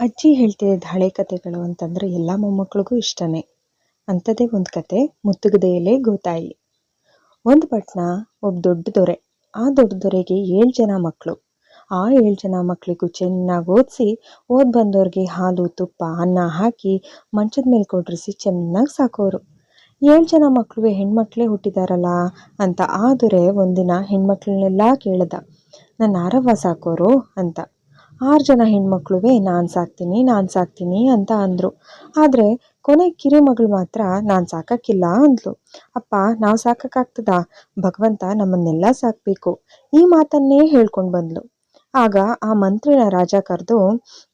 ಅಜ್ಜಿ ಹೇಳ್ತಿದ್ದ ಹಳೆ ಕಥೆಗಳು ಅಂತಂದರೆ ಎಲ್ಲ ಮೊಮ್ಮಕ್ಕಳಿಗೂ ಇಷ್ಟನೇ. ಅಂಥದ್ದೇ ಒಂದು ಕತೆ ಮುತ್ತುಗದ ಎಲೆ ಗೋತಾಯಿ ಒಂದು ಪಟ್ಟಣ ಒಬ್ಬ ದೊಡ್ಡ ದೊರೆ. ಆ ದೊಡ್ಡ ದೊರೆಗೆ ಏಳು ಜನ ಮಕ್ಕಳು ಆ ಏಳು ಜನ ಮಕ್ಕಳಿಗೂ ಚೆನ್ನಾಗಿ ಓದಿಸಿ, ಓದಿ ಬಂದವ್ರಿಗೆ ಹಾಲು, ತುಪ್ಪ, ಅನ್ನ ಹಾಕಿ ಮಂಚದ ಮೇಲೆ ಕೊಡ್ರಿಸಿ ಚೆನ್ನಾಗಿ ಸಾಕೋರು. ಏಳು ಜನ ಮಕ್ಕಳು ಹೆಣ್ಮಕ್ಳೇ ಹುಟ್ಟಿದಾರಲ್ಲ ಅಂತ ಆ ದೊರೆ ಒಂದಿನ ಹೆಣ್ಮಕ್ಳನ್ನೆಲ್ಲ ಕೇಳ್ದ. ನನ್ನ ಆರವ್ವ ಸಾಕೋರು ಅಂತ. ಆರು ಜನ ಹೆಣ್ಮಕ್ಳುವೇ, ನಾನು ಸಾಕ್ತೀನಿ ನಾನು ಸಾಕ್ತೀನಿ ಅಂತ ಅಂದರು. ಆದರೆ ಕೊನೆ ಕಿರಿ ಮಗಳು ಮಾತ್ರ ನಾನು ಸಾಕಕ್ಕಿಲ್ಲ ಅಂದ್ಲು. ಅಪ್ಪ, ನಾವು ಸಾಕಕ್ಕಾಗ್ತದ? ಭಗವಂತ ನಮ್ಮನ್ನೆಲ್ಲ ಸಾಕಬೇಕು. ಈ ಮಾತನ್ನೇ ಹೇಳ್ಕೊಂಡು ಬಂದ್ಲು. ಆಗ ಆ ಮಂತ್ರಿನ ರಾಜ ಕರೆದು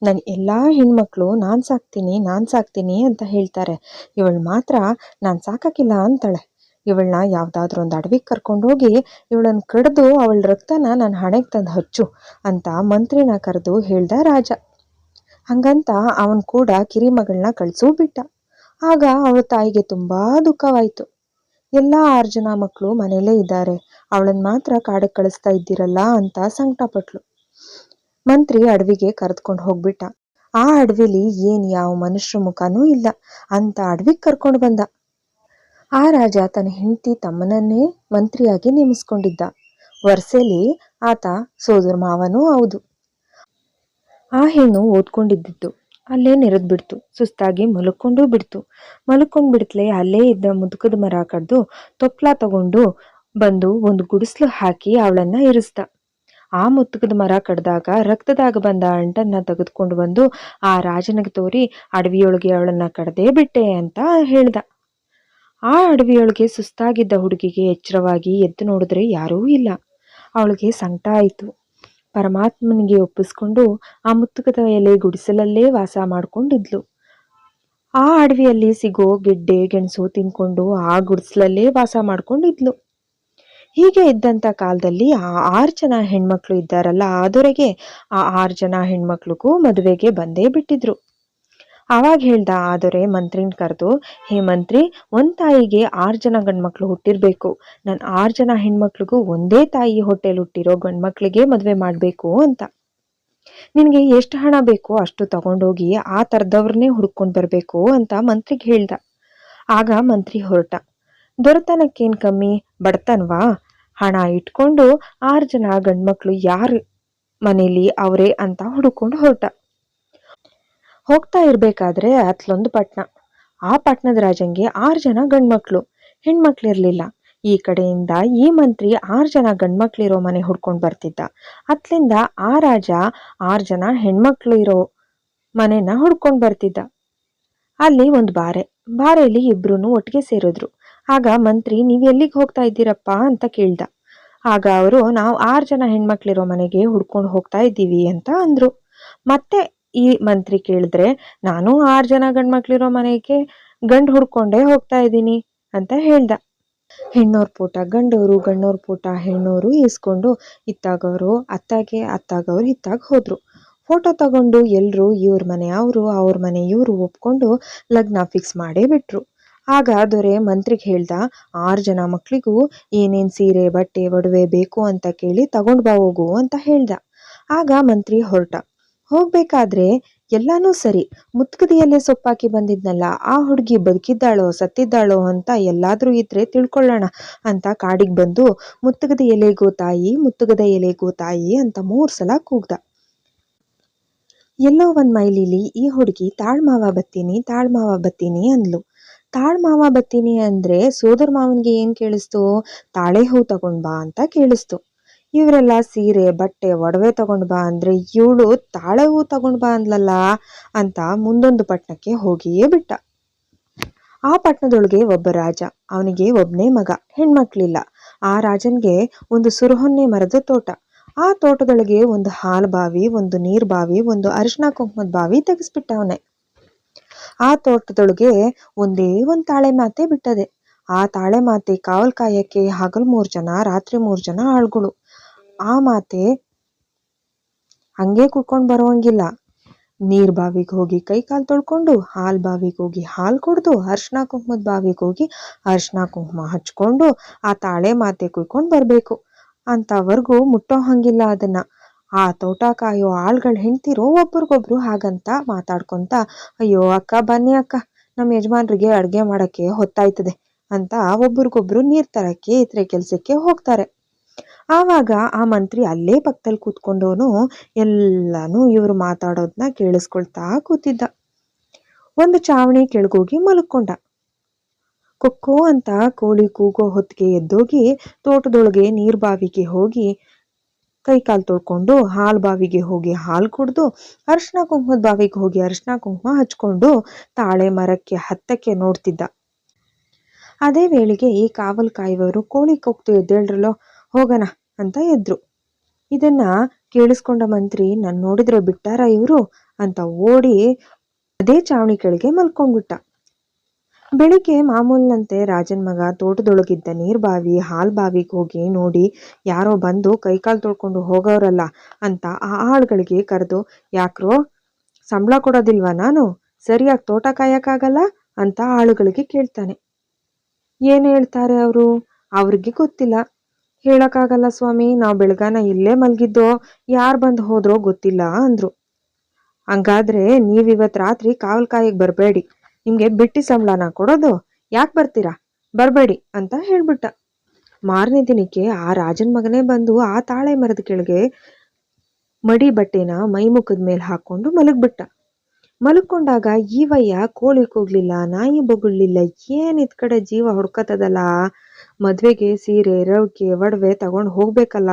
ನನ್ನ ಎಲ್ಲ ಹೆಣ್ಮಕ್ಳು ನಾನು ಸಾಕ್ತೀನಿ ನಾನು ಸಾಕ್ತೀನಿ ಅಂತ ಹೇಳ್ತಾರೆ. ಇವಳು ಮಾತ್ರ ನಾನು ಸಾಕಕ್ಕಿಲ್ಲ ಅಂತಾಳೆ. ಇವಳನ್ನ ಯಾವುದಾದ್ರೂ ಒಂದು ಅಡವಿಗೆ ಕರ್ಕೊಂಡೋಗಿ ಇವಳನ್ನು ಕಡಿದು ಅವಳ ರಕ್ತನ ನನ್ನ ಹಣೆಗೆ ತಂದು ಹಚ್ಚು ಅಂತ ಮಂತ್ರಿನ ಕರೆದು ಹೇಳ್ದ ರಾಜ. ಹಂಗಂತ ಅವನು ಕೂಡ ಕಿರಿಮಗಳನ್ನ ಕಳಿಸೂ ಬಿಟ್ಟ. ಆಗ ಅವಳ ತಾಯಿಗೆ ತುಂಬಾ ದುಃಖವಾಯಿತು. ಎಲ್ಲ ಆರು ಜನ ಮಕ್ಕಳು ಮನೆಯಲ್ಲೇ ಇದ್ದಾರೆ. ಅವಳನ್ನು ಮಾತ್ರ ಕಾಡಕ್ಕೆ ಕಳಿಸ್ತಾ ಇದ್ದೀರಲ್ಲ ಅಂತ ಸಂಕಟಪಟ್ಲು. ಮಂತ್ರಿ ಅಡವಿಗೆ ಕರೆದುಕೊಂಡು ಹೋಗ್ಬಿಟ್ಟ. ಆ ಅಡವಿಲಿ ಏನ್ ಯಾವ ಮನುಷ್ಯ ಮುಖನೂ ಇಲ್ಲ. ಅಂತ ಅಡವಿಗೆ ಕರ್ಕೊಂಡು ಬಂದ. ಆ ರಾಜ ತನ್ನ ಹೆಂಡತಿ ತಮ್ಮನನ್ನೇ ಮಂತ್ರಿಯಾಗಿ ನೇಮಿಸ್ಕೊಂಡಿದ್ದ. ವರ್ಸೆಲಿ ಆತ ಸೋದರ ಮಾವನೂ ಹೌದು. ಆ ಹೆಣ್ಣು ಓದ್ಕೊಂಡಿದ್ದಿತ್ತು. ಅಲ್ಲೇ ನೆರೆದು ಬಿಡ್ತು. ಸುಸ್ತಾಗಿ ಮಲ್ಕೊಂಡು ಬಿಡ್ತು. ಮಲ್ಕೊಂಡು ಬಿಡ್ತಲೇ ಅಲ್ಲೇ ಇದ್ದ ಮುದುಕದ ಮರ ಕಡ್ದು ತೊಪ್ಲ ತಗೊಂಡು ಬಂದು ಒಂದು ಗುಡಿಸ್ಲು ಹಾಕಿ ಅವಳನ್ನ ಇರಿಸ್ದ. ಆ ಮುತ್ತುಕದ ಮರ ಕಡ್ದಾಗ ರಕ್ತದಾಗ ಬಂದ ಅಂಟನ್ನ ತೆಗೆದುಕೊಂಡು ಬಂದು ಆ ರಾಜನಿಗೆ ತೋರಿ ಅಡವಿಯೊಳಗೆ ಅವಳನ್ನ ಕಡ್ದೇ ಬಿಟ್ಟೆ ಅಂತ ಹೇಳ್ದ. ಆ ಅಡವಿಯೊಳಗೆ ಸುಸ್ತಾಗಿದ್ದ ಹುಡುಗಿಗೆ ಎಚ್ಚರವಾಗಿ ಎದ್ದು ನೋಡಿದ್ರೆ ಯಾರೂ ಇಲ್ಲ. ಅವಳಿಗೆ ಸಂಕಟ ಆಯಿತು. ಪರಮಾತ್ಮನಿಗೆ ಒಪ್ಪಿಸ್ಕೊಂಡು ಆ ಮುತ್ತುಕದ ಎಲೆ ಗುಡಿಸಲಲ್ಲೇ ವಾಸ ಮಾಡಿಕೊಂಡಿದ್ಲು. ಆ ಅಡವಿಯಲ್ಲಿ ಸಿಗೋ ಗೆಡ್ಡೆ, ಗೆಣಸು ತಿನ್ಕೊಂಡು ಆ ಗುಡಿಸಲಲ್ಲೇ ವಾಸ ಮಾಡ್ಕೊಂಡಿದ್ಲು. ಹೀಗೆ ಇದ್ದಂಥ ಕಾಲದಲ್ಲಿ ಆ ಆರು ಜನ ಹೆಣ್ಮಕ್ಳು ಇದ್ದಾರಲ್ಲ ಆದೊರೆಗೆ ಆ ಆರು ಜನ ಹೆಣ್ಮಕ್ಳಿಗೂ ಮದುವೆಗೆ ಬಂದೇ ಬಿಟ್ಟಿದ್ರು. ಆವಾಗ ಹೇಳ್ದ ಆದರೆ ಮಂತ್ರಿನ ಕರೆದು, ಹೇ ಮಂತ್ರಿ, ಒಂದ್ ತಾಯಿಗೆ ಆರು ಜನ ಗಂಡ್ಮಕ್ಳು ಹುಟ್ಟಿರ್ಬೇಕು. ನಾನು ಆರ್ ಜನ ಹೆಣ್ಮಕ್ಳಿಗೂ ಒಂದೇ ತಾಯಿ ಹೊಟ್ಟೆಲ್ ಹುಟ್ಟಿರೋ ಗಂಡ್ಮಕ್ಳಿಗೆ ಮದುವೆ ಮಾಡಬೇಕು ಅಂತ. ನಿನಗೆ ಎಷ್ಟು ಹಣ ಬೇಕೋ ಅಷ್ಟು ತಗೊಂಡೋಗಿ ಆ ಥರದವ್ರನ್ನೇ ಹುಡ್ಕೊಂಡು ಬರಬೇಕು ಅಂತ ಮಂತ್ರಿಗೆ ಹೇಳ್ದ. ಆಗ ಮಂತ್ರಿ ಹೊರಟ. ದೊರೆತನಕ್ಕೇನು ಕಮ್ಮಿ? ಬಡತನ್ವಾ? ಹಣ ಇಟ್ಕೊಂಡು ಆರು ಜನ ಗಂಡ್ಮಕ್ಳು ಯಾರು ಮನೇಲಿ ಅವರೇ ಅಂತ ಹುಡ್ಕೊಂಡು ಹೊರಟ. ಹೋಗ್ತಾ ಇರ್ಬೇಕಾದ್ರೆ ಅತ್ಲೊಂದು ಪಟ್ಟಣ ಆ ಪಟ್ಣದ ರಾಜಂಗೆ ಆರು ಜನ ಗಂಡ್ಮಕ್ಳು. ಹೆಣ್ಮಕ್ಳಿರ್ಲಿಲ್ಲ. ಈ ಕಡೆಯಿಂದ ಈ ಮಂತ್ರಿ ಆರು ಜನ ಗಂಡ್ಮಕ್ಳಿರೋ ಮನೆ ಹುಡ್ಕೊಂಡು ಬರ್ತಿದ್ದ. ಅತ್ಲಿಂದ ಆ ರಾಜ ಆರು ಜನ ಹೆಣ್ಮಕ್ಳು ಇರೋ ಮನೆನ ಹುಡ್ಕೊಂಡು ಬರ್ತಿದ್ದ. ಅಲ್ಲಿ ಒಂದು ಬಾರೆ. ಬಾರೆಯಲ್ಲಿ ಇಬ್ರು ಒಟ್ಟಿಗೆ ಸೇರಿದ್ರು. ಆಗ ಮಂತ್ರಿ, ನೀವು ಎಲ್ಲಿಗೆ ಹೋಗ್ತಾ ಇದ್ದೀರಪ್ಪ? ಅಂತ ಕೇಳ್ದ. ಆಗ ಅವರು, ನಾವು ಆರು ಜನ ಹೆಣ್ಮಕ್ಳಿರೋ ಮನೆಗೆ ಹುಡ್ಕೊಂಡು ಹೋಗ್ತಾ ಇದ್ದೀವಿ ಅಂತ ಅಂದರು. ಮತ್ತೆ ಈ ಮಂತ್ರಿ ಕೇಳಿದ್ರೆ, ನಾನು ಆರು ಜನ ಗಂಡ್ ಮಕ್ಳಿರೋ ಮನೆಗೆ ಗಂಡು ಹುಡ್ಕೊಂಡೇ ಹೋಗ್ತಾ ಇದ್ದೀನಿ ಅಂತ ಹೇಳ್ದ. ಹೆಣ್ಣೋರ್ ಪೂಟ ಗಂಡವರು ಗಂಡೋರ್ ಪೂಟ ಹೆಣ್ಣೋರು ಇಸ್ಕೊಂಡು ಇತ್ತಾಗವರು ಅತ್ತಾಗೆ ಅತ್ತಾಗವ್ರು ಇತ್ತಾಗ ಹೋದ್ರು. ಫೋಟೋ ತಗೊಂಡು ಎಲ್ಲರೂ ಇವ್ರ ಮನೆ ಅವರು, ಅವ್ರ ಮನೆ ಇವರು ಒಪ್ಕೊಂಡು ಲಗ್ನ ಫಿಕ್ಸ್ ಮಾಡೇ ಬಿಟ್ರು. ಆಗ ದೊರೆ ಮಂತ್ರಿಗೆ ಹೇಳ್ದ, ಆರು ಜನ ಮಕ್ಳಿಗೂ ಏನೇನ್ ಸೀರೆ, ಬಟ್ಟೆ, ಒಡವೆ ಬೇಕು ಅಂತ ಕೇಳಿ ತಗೊಂಡ್ ಬಾ ಹೋಗು ಅಂತ ಹೇಳ್ದ. ಆಗ ಮಂತ್ರಿ ಹೊರಟ. ಹೋಗ್ಬೇಕಾದ್ರೆ ಎಲ್ಲಾನೂ ಸರಿ. ಮುತ್ಕದಿಯಲ್ಲೇ ಸೊಪ್ಪಾಕಿ ಬಂದಿದ್ನಲ್ಲ, ಆ ಹುಡುಗಿ ಬದುಕಿದ್ದಾಳೋ, ಸತ್ತಿದ್ದಾಳೋ ಅಂತ ಎಲ್ಲಾದ್ರೂ ಇದ್ರೆ ತಿಳ್ಕೊಳ್ಳೋಣ ಅಂತ ಕಾಡಿಗೆ ಬಂದು ಮುತ್ತಗದ ಎಲೆಗೋ ತಾಯಿ ಮುತ್ತಗದ ಎಲೆಗೋ ತಾಯಿ ಅಂತ ಮೂರು ಸಲ ಕೂಗ್ದ. ಎಲ್ಲೋ ಒಂದು ಮೈಲಿಲಿ ಈ ಹುಡುಗಿ ತಾಳ್ಮಾವ ಬತ್ತೀನಿ ತಾಳ್ಮಾವ ಬತ್ತೀನಿ ಅಂದ್ಲು. ತಾಳ್ಮಾವ ಬತ್ತೀನಿ ಅಂದ್ರೆ ಸೋದರ ಮಾವನ್ಗೆ ಏನ್ ಕೇಳಿಸ್ತು? ತಾಳೆ ಹೂ ತಗೊಂಡ್ ಬಾ ಅಂತ ಕೇಳಿಸ್ತು. ಇವರೆಲ್ಲ ಸೀರೆ, ಬಟ್ಟೆ, ಒಡವೆ ತಗೊಂಡ್ ಬಾ ಅಂದ್ರೆ ಇವಳು ತಾಳೆ ಹೂ ತಗೊಂಡ್ ಬಾ ಅಂದ್ಲಲ್ಲ ಅಂತ ಮುಂದೊಂದು ಪಟ್ಟಣಕ್ಕೆ ಹೋಗಿಯೇ ಬಿಟ್ಟ. ಆ ಪಟ್ಟಣದೊಳಗೆ ಒಬ್ಬ ರಾಜ, ಅವನಿಗೆ ಒಬ್ನೇ ಮಗ, ಹೆಣ್ಮಕ್ಳಿಲ್ಲ. ಆ ರಾಜನ್ಗೆ ಒಂದು ಸುರಹೊನ್ನೆ ಮರದ ತೋಟ. ಆ ತೋಟದೊಳಗೆ ಒಂದು ಹಾಲು ಬಾವಿ, ಒಂದು ನೀರ್ ಬಾವಿ, ಒಂದು ಅರಿಶಿನ ಕುಂಕುಮದ ಬಾವಿ ತೆಗೆಸ್ಬಿಟ್ಟವನೆ ಆ ತೋಟದೊಳಗೆ ಒಂದೇ ಒಂದ್ ತಾಳೆ ಮಾತೆ ಬಿಟ್ಟದೆ. ಆ ತಾಳೆ ಮಾತೆ ಕಾವಲ್ ಕಾಯಕ್ಕೆ ಹಗಲು ಮೂರ್ ಜನ, ರಾತ್ರಿ ಮೂರ್ ಜನ ಆಳ್ಗಳು. ಆ ಮಾತೆ ಹಂಗೆ ಕೂತ್ಕೊಂಡು ಬರೋಂಗಿಲ್ಲ ನೀರ್ ಬಾವಿಗೆ ಹೋಗಿ ಕೈ ಕಾಲು ತೊಳ್ಕೊಂಡು, ಹಾಲ್ ಬಾವಿಗೆ ಹೋಗಿ ಹಾಲ್ ಕುಡ್ದು, ಅರ್ಶಿನ ಕುಂಕುಮದ ಬಾವಿಗೆ ಹೋಗಿ ಅರ್ಶಿನ ಕುಂಕುಮ ಹಚ್ಕೊಂಡು, ಆ ತಾಳೆ ಮಾತೆ ಕುಯ್ಕೊಂಡು ಬರ್ಬೇಕು. ಅಂಥವರೆಗೂ ಮುಟ್ಟೋ ಹಂಗಿಲ್ಲ ಅದನ್ನ. ಆ ತೋಟ ಕಾಯೋ ಆಳ್ಗಳು ಹೆಣ್ತಿರೋ ಒಬ್ರಿಗೊಬ್ರು ಹಾಗಂತ ಮಾತಾಡ್ಕೊಂತ, ಅಯ್ಯೋ ಅಕ್ಕ, ಬನ್ನಿ ಅಕ್ಕ ನಮ್ಮ ಯಜಮಾನ್ರಿಗೆ ಅಡ್ಗೆ ಮಾಡಕ್ಕೆ ಹೊತ್ತಾಯ್ತದೆ ಅಂತ ಒಬ್ರಿಗೊಬ್ರು ನೀರ್ ತರಕ್ಕೆ, ಇತರೆ ಕೆಲ್ಸಕ್ಕೆ ಹೋಗ್ತಾರೆ. ಆವಾಗ ಆ ಮಂತ್ರಿ ಅಲ್ಲೇ ಪಕ್ಕದಲ್ಲಿ ಕೂತ್ಕೊಂಡವನು ಎಲ್ಲಾನು ಇವರು ಮಾತಾಡೋದನ್ನ ಕೇಳಿಸ್ಕೊಳ್ತಾ ಕೂತಿದ್ದ. ಒಂದು ಚಾವಣಿ ಕೆಳಗೋಗಿ ಮಲಕೊಂಡ. ಕೊಕ್ಕೋ ಅಂತ ಕೋಳಿ ಕೂಗೋ ಹೊತ್ತಿಗೆ ಎದ್ದೋಗಿ ತೋಟದೊಳಗೆ ನೀರ್ ಬಾವಿಗೆ ಹೋಗಿ ಕೈ ಕಾಲು ತೊಳ್ಕೊಂಡು ಹಾಲು ಬಾವಿಗೆ ಹೋಗಿ ಹಾಲು ಕುಡ್ದು ಅರಿಶಿನ ಕುಂಕುಮದ ಬಾವಿಗೆ ಹೋಗಿ ಅರಿಶಿನ ಕುಂಕುಮ ಹಚ್ಕೊಂಡು ತಾಳೆ ಮರಕ್ಕೆ ಹತ್ತಕ್ಕೆ ನೋಡ್ತಿದ್ದ. ಅದೇ ವೇಳೆಗೆ ಈ ಕಾವಲ್ ಕಾಯುವವರು ಕೋಳಿ ಕೊಕ್ತು ಎದ್ದೇಳ್ರಲ್ಲೋ ಹೋಗಣ ಅಂತ ಎದ್ರು. ಇದನ್ನ ಕೇಳಿಸ್ಕೊಂಡ ಮಂತ್ರಿ ನನ್ನ ನೋಡಿದ್ರೆ ಬಿಟ್ಟಾರ ಇವರು? ಅಂತ ಓಡಿ ಅದೇ ಚಾವಣಿ ಕೆಳಗೆ ಮಲ್ಕೊಂಡ್ಬಿಟ್ಟ. ಬೆಳಿಗ್ಗೆ ಮಾಮೂಲಿನಂತೆ ರಾಜನ್ ಮಗ ತೋಟದೊಳಗಿದ್ದ ನೀರ್ ಬಾವಿ, ಹಾಲ್ ಬಾವಿಗೆ ಹೋಗಿ ನೋಡಿ, ಯಾರೋ ಬಂದು ಕೈಕಾಲು ತೊಳ್ಕೊಂಡು ಹೋಗೋರಲ್ಲ ಅಂತ ಆ ಆಳುಗಳಿಗೆ ಕರೆದು, ಯಾಕ್ರೋ ಸಂಬಳ ಕೊಡೋದಿಲ್ವಾ ನಾನು? ಸರಿಯಾಗಿ ತೋಟ ಕಾಯಕ್ಕಾಗಲ್ಲ? ಅಂತ ಆಳುಗಳಿಗೆ ಕೇಳ್ತಾನೆ. ಏನು ಹೇಳ್ತಾರೆ ಅವರು? ಅವ್ರಿಗೆ ಗೊತ್ತಿಲ್ಲ. ಹೇಳಕ್ಕಾಗಲ್ಲ ಸ್ವಾಮಿ, ನಾವು ಬೆಳಗಾನ ಇಲ್ಲೇ ಮಲಗಿದ್ದೋ, ಯಾರು ಬಂದು ಹೋದ್ರೋ ಗೊತ್ತಿಲ್ಲ ಅಂದ್ರು. ಹಂಗಾದ್ರೆ ನೀವಿವತ್ತು ರಾತ್ರಿ ಕಾವಲ್ಕಾಯಿಗೆ ಬರಬೇಡಿ. ನಿಮಗೆ ಬಿಟ್ಟಿ ಸಂಬಳನ ಕೊಡೋದು. ಯಾಕೆ ಬರ್ತೀರಾ? ಬರಬೇಡಿ ಅಂತ ಹೇಳ್ಬಿಟ್ಟ. ಮಾರನೇ ದಿನಕ್ಕೆ ಆ ರಾಜನ್ ಮಗನೇ ಬಂದು ಆ ತಾಳೆ ಮರದ ಕೆಳಗೆ ಮಡಿ ಬಟ್ಟೆನ ಮೈ ಮುಖದ ಮೇಲೆ ಹಾಕೊಂಡು ಮಲಗ್ಬಿಟ್ಟ. ಮಲ್ಕೊಂಡಾಗ ಈವಯ್ಯ ಕೋಳಿ ಕೂಗ್ಲಿಲ್ಲ ನಾಯಿ ಬೊಗಳ್ಲಿಲ್ಲ, ಏನ್ ಇದ್ ಕಡೆ ಜೀವ ಹೊಡ್ಕತದಲ್ಲ ಮದ್ವೆಗೆ ಸೀರೆ ರವಿಕೆ ಒಡವೆ ತಗೊಂಡು ಹೋಗ್ಬೇಕಲ್ಲ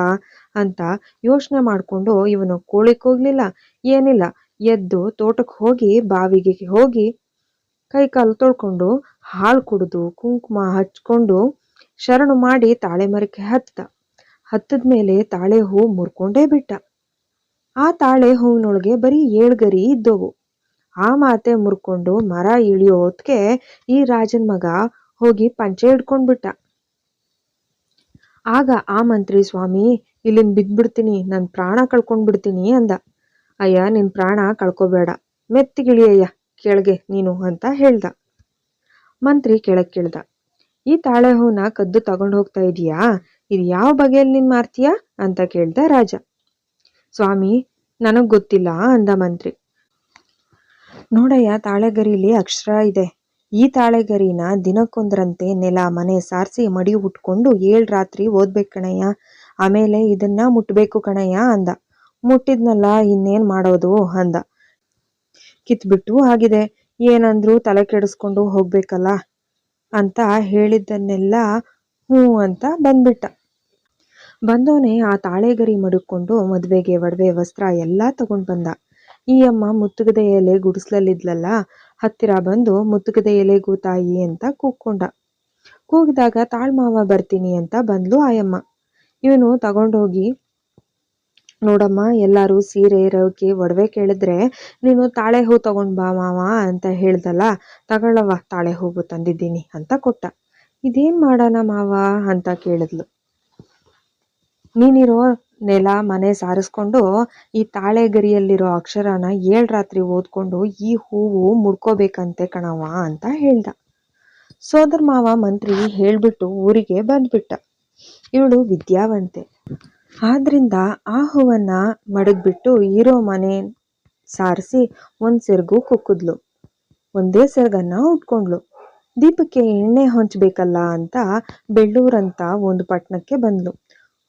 ಅಂತ ಯೋಚನೆ ಮಾಡ್ಕೊಂಡು ಇವನು ಕೋಳಿಕ್ ಹೋಗ್ಲಿಲ್ಲ. ಏನಿಲ್ಲ, ಎದ್ದು ತೋಟಕ್ಕೆ ಹೋಗಿ ಬಾವಿಗೆ ಹೋಗಿ ಕೈ ಕಾಲು ತೊಳ್ಕೊಂಡು ಹಾಳು ಕುಡಿದು ಕುಂಕುಮ ಹಚ್ಕೊಂಡು ಶರಣು ಮಾಡಿ ತಾಳೆ ಮರಕ್ಕೆ ಹತ್ತದ ಹತ್ತದ ಮೇಲೆ ತಾಳೆ ಹೂ ಮುರ್ಕೊಂಡೇ ಬಿಟ್ಟ. ಆ ತಾಳೆ ಹೂವಿನೊಳಗೆ ಬರೀ ಏಳ್ಗರಿ ಇದ್ದವು. ಆ ಮಾತೆ ಮುರ್ಕೊಂಡು ಮರ ಇಳಿಯೋ ಈ ರಾಜನ ಮಗ ಹೋಗಿ ಪಂಚೆ ಹಿಡ್ಕೊಂಡ್ಬಿಟ್ಟ ಆಗ ಆ ಮಂತ್ರಿ, ಸ್ವಾಮಿ, ಇಲ್ಲಿಂದ ಬಿದ್ಬಿಡ್ತೀನಿ ನನ್ನ ಪ್ರಾಣ ಕಳ್ಕೊಂಡ್ಬಿಡ್ತೀನಿ ಅಂದ. ಅಯ್ಯ ನಿನ್ನ ಪ್ರಾಣ ಕಳ್ಕೊಬೇಡ ಮೆತ್ತಿಗಿಳಿಯಯ್ಯ ಕೆಳಗೆ ನೀನು ಅಂತ ಹೇಳ್ದ. ಮಂತ್ರಿ ಕೆಳಗೆ ಕೇಳ್ದ. ಈ ತಾಳೆ ಹೂನ ಕದ್ದು ತಗೊಂಡು ಹೋಗ್ತಾ ಇದೀಯಾ? ಇದು ಯಾವ ಬಗೆಯಲ್ಲಿ ನೀನ್ ಮಾರ್ತೀಯಾ? ಅಂತ ಕೇಳ್ದ ರಾಜ. ಸ್ವಾಮಿ, ನನಗ್ ಗೊತ್ತಿಲ್ಲ ಅಂದ ಮಂತ್ರಿ. ನೋಡಯ್ಯ, ತಾಳೆಗರಿಲಿ ಅಕ್ಷರ ಇದೆ. ಈ ತಾಳೆಗರಿನ ದಿನಕ್ಕೊಂದರಂತೆ ನೆಲ, ಮನೆ, ಸಾರಿಸಿ ಮಡಿ ಉಟ್ಕೊಂಡು ಏಳು ರಾತ್ರಿ ಓದ್ಬೇಕು ಕಣಯ್ಯ. ಆಮೇಲೆ ಇದನ್ನ ಮುಟ್ಬೇಕು ಕಣಯ್ಯ ಅಂದ. ಮುಟ್ಟಿದ್ನಲ್ಲ, ಇನ್ನೇನು ಮಾಡೋದು ಅಂದ. ಕಿತ್ಬಿಟ್ಟು ಆಗಿದೆ. ಏನಂದ್ರು ತಲೆ ಕೆಡಿಸ್ಕೊಂಡು ಹೋಗ್ಬೇಕಲ್ಲ ಅಂತ ಹೇಳಿದ್ದನ್ನೆಲ್ಲ ಹ್ಞೂ ಅಂತ ಬಂದ್ಬಿಟ್ಟ. ಬಂದವನೇ ಆ ತಾಳೆಗರಿ ಮಡುಕೊಂಡು ಮದುವೆಗೆ, ಒಡವೆ, ವಸ್ತ್ರ ಎಲ್ಲ ತಗೊಂಡು ಬಂದ. ಈ ಅಮ್ಮ ಮುತ್ತುಗದೆಯಲ್ಲೇ ಗುಡಿಸ್ಲಲ್ಲಿದ್ಲಲ್ಲ ಹತ್ತಿರ ಬಂದು ಮುತ್ತುಗದ ಎಲೆಗೂ ತಾಯಿ ಅಂತ ಕೂಗ್ಕೊಂಡ ಕೂಗಿದಾಗ ತಾಳ್ಮಾವ ಬರ್ತೀನಿ ಅಂತ ಬಂದ್ಲು ಆಯಮ್ಮ. ಇವನು ತಗೊಂಡೋಗಿ, ನೋಡಮ್ಮ, ಎಲ್ಲಾರು ಸೀರೆ ಇರೋಕೆ ಒಡವೆ ಕೇಳಿದ್ರೆ ನೀನು ತಾಳೆ ಹೂ ತಗೊಂಡ್ ಬಾ ಮಾವ ಅಂತ ಹೇಳ್ದಲ್ಲ ತಗೊಳ್ಳವ ತಾಳೆ ಹೂವು ತಂದಿದ್ದೀನಿ ಅಂತ ಕೊಟ್ಟ. ಇದೇನ್ ಮಾಡೋಣ ಮಾವ ಅಂತ ಕೇಳಿದ್ಲು. ನೀನಿರೋ ನೆಲ, ಮನೆ ಸಾರಿಸ್ಕೊಂಡು ಈ ತಾಳೆಗರಿಯಲ್ಲಿರೋ ಅಕ್ಷರನ ಏಳು ರಾತ್ರಿ ಓದ್ಕೊಂಡು ಈ ಹೂವು ಮುಡ್ಕೋಬೇಕಂತೆ ಕಣವ ಅಂತ ಹೇಳ್ದ. ಸೋದರ ಮಾವ ಮಂತ್ರಿ ಹೇಳಿಬಿಟ್ಟು ಊರಿಗೆ ಬಂದ್ಬಿಟ್ಟ. ಇವಳು ವಿದ್ಯಾವಂತೆ. ಆದ್ರಿಂದ ಆ ಹೂವನ್ನು ಮಡಗ್ಬಿಟ್ಟು ಇರೋ ಮನೆ ಸಾರಿಸಿ ಒಂದು ಸೆರಗು ಕುಕ್ಕಿದ್ಲು. ಒಂದೇ ಸೆರಗನ್ನು ಉಟ್ಕೊಂಡ್ಲು ದೀಪಕ್ಕೆ ಎಣ್ಣೆ ಹೊಂಚಬೇಕಲ್ಲ ಅಂತ ಬೆಳ್ಳೂರಂತ ಒಂದು ಪಟ್ಟಣಕ್ಕೆ ಬಂದ್ಲು.